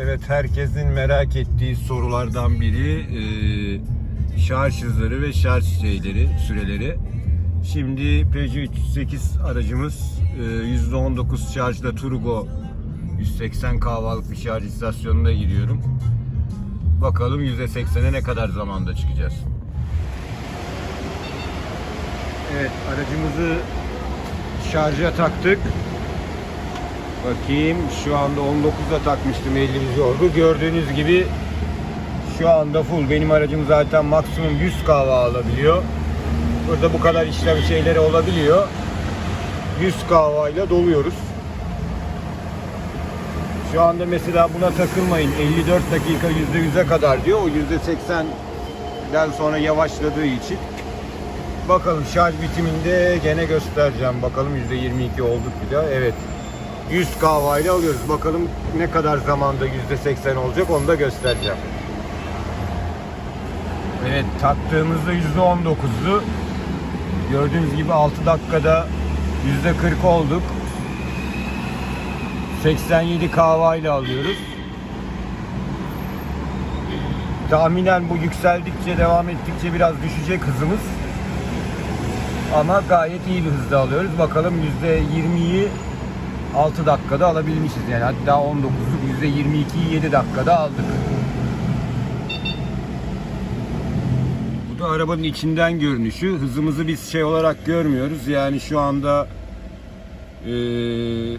Evet herkesin merak ettiği sorulardan biri e, şarj hızları ve şarj şeyleri, süreleri. Şimdi Peugeot 308 aracımız e, %19 şarjda Turbo 180 kahvalık bir şarj istasyonuna giriyorum. Bakalım %80'e ne kadar zamanda çıkacağız. Evet aracımızı şarja taktık. Bakayım şu anda 19'da takmıştım 50 yorgu. Gördüğünüz gibi şu anda full. Benim aracım zaten maksimum 100 kahve alabiliyor. Burada bu kadar işlem şeyleri olabiliyor. 100 kahvayla doluyoruz. Şu anda mesela buna takılmayın. 54 dakika %100'e kadar diyor. O %80'den sonra yavaşladığı için. Bakalım şarj bitiminde gene göstereceğim. Bakalım %22 olduk bir daha. Evet. 100 kahvayla alıyoruz. Bakalım ne kadar zamanda %80 olacak onu da göstereceğim. Evet taktığımızda %19'du. Gördüğünüz gibi 6 dakikada %40 olduk. 87 kahvayla alıyoruz. Tahminen bu yükseldikçe devam ettikçe biraz düşecek hızımız. Ama gayet iyi bir hızda alıyoruz. Bakalım %20'yi 6 dakikada alabilmişiz. Yani hatta 19'luk %22'yi 7 dakikada aldık. Bu da arabanın içinden görünüşü. Hızımızı biz şey olarak görmüyoruz. Yani şu anda eee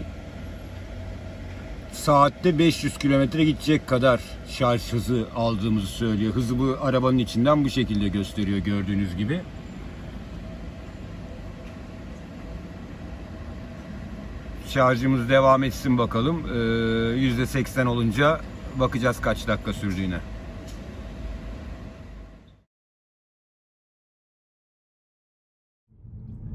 saatte 500 kilometre gidecek kadar şarj hızı aldığımızı söylüyor. Hızı bu arabanın içinden bu şekilde gösteriyor gördüğünüz gibi. Şarjımız devam etsin bakalım. Ee, %80 olunca bakacağız kaç dakika sürdüğüne.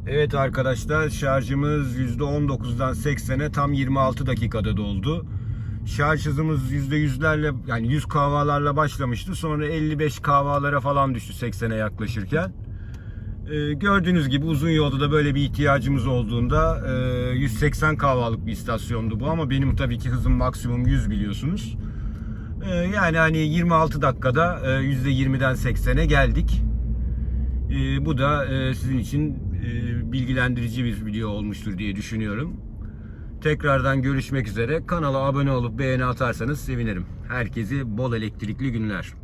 Evet arkadaşlar şarjımız %19'dan 80'e tam 26 dakikada doldu. Şarj hızımız %100'lerle yani 100 kahvalarla başlamıştı. Sonra 55 kahvalara falan düştü 80'e yaklaşırken. Ee, gördüğünüz gibi uzun yolda da böyle bir ihtiyacımız olduğunda e, 180 kahvalık bir istasyondu bu ama benim tabii ki hızım maksimum 100 biliyorsunuz. Ee, yani hani 26 dakikada e, %20'den 80'e geldik. Ee, bu da e, sizin için e, bilgilendirici bir video olmuştur diye düşünüyorum. Tekrardan görüşmek üzere. Kanala abone olup beğeni atarsanız sevinirim. Herkese bol elektrikli günler.